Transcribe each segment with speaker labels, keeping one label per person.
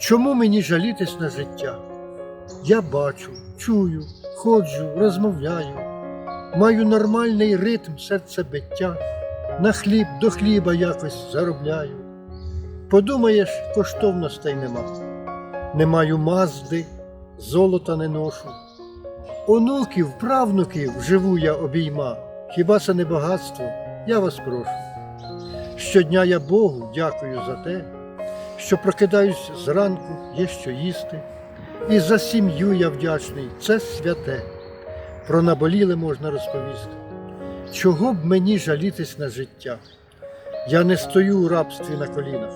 Speaker 1: Чому мені жалітись на життя? Я бачу, чую, ходжу, розмовляю, маю нормальний ритм серцебиття, на хліб до хліба якось заробляю. Подумаєш, коштовностей нема. Не маю мазди, золота не ношу. Онуків, правнуків живу я обійма. Хіба це не багатство? Я вас прошу. Щодня я Богу дякую за те, що прокидаюсь зранку, є що їсти. І за сім'ю я вдячний, це святе. Про наболіле можна розповісти. Чого б мені жалітись на життя? Я не стою у рабстві на колінах.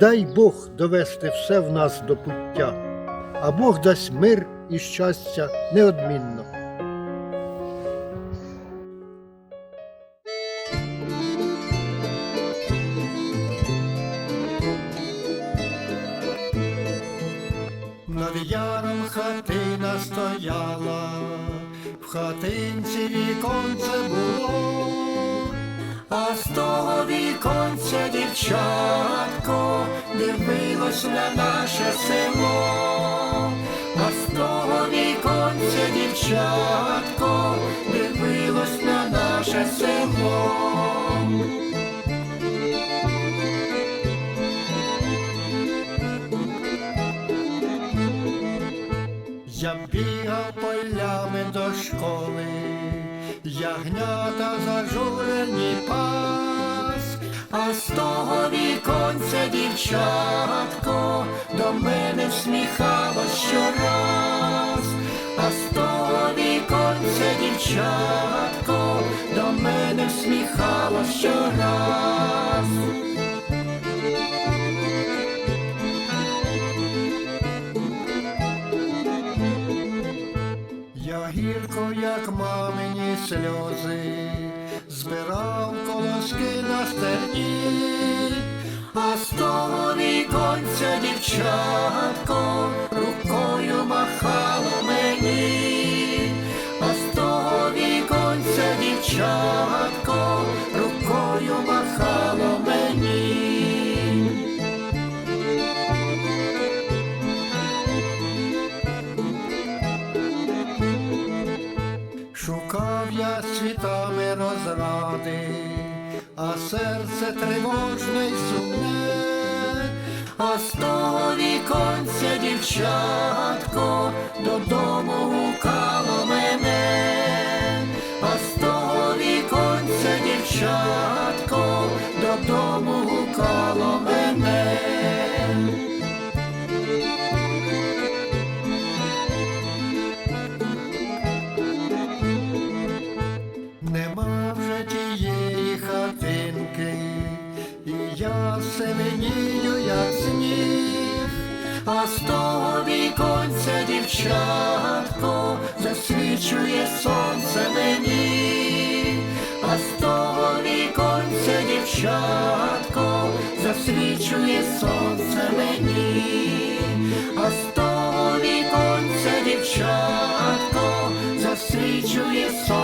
Speaker 1: Дай Бог довести все в нас до пуття, а Бог дасть мир і щастя неодмінно. Яром хатина стояла, в хатинці віконце було, а з того віконця дівчатко дивилось на наше село, а з того віконця дівчатко дивилось на наше село. Я бігав полями до школи, ягнята зажурені пас, а з того віконця дівчатко до мене всміхалось щораз, а з того віконця дівчатко до мене всміхалось щораз. Я гірко, як мамині сльози, збирав колоски на стерні, а з того віконця дівчатко рукою махало мені, а з того віконця дівчатко Шукав світами розради, а серце тривожне й сумне, а того віконця дівчатко додому гукало мене, а того віконця дівчатко додому гукало мене. Я сивенію, як сніг, а з того віконця дівчатко засвічує сонце мені, а з того віконця дівчатко засвічує сонце мені, а з того віконця дівчатко засвічує сонце.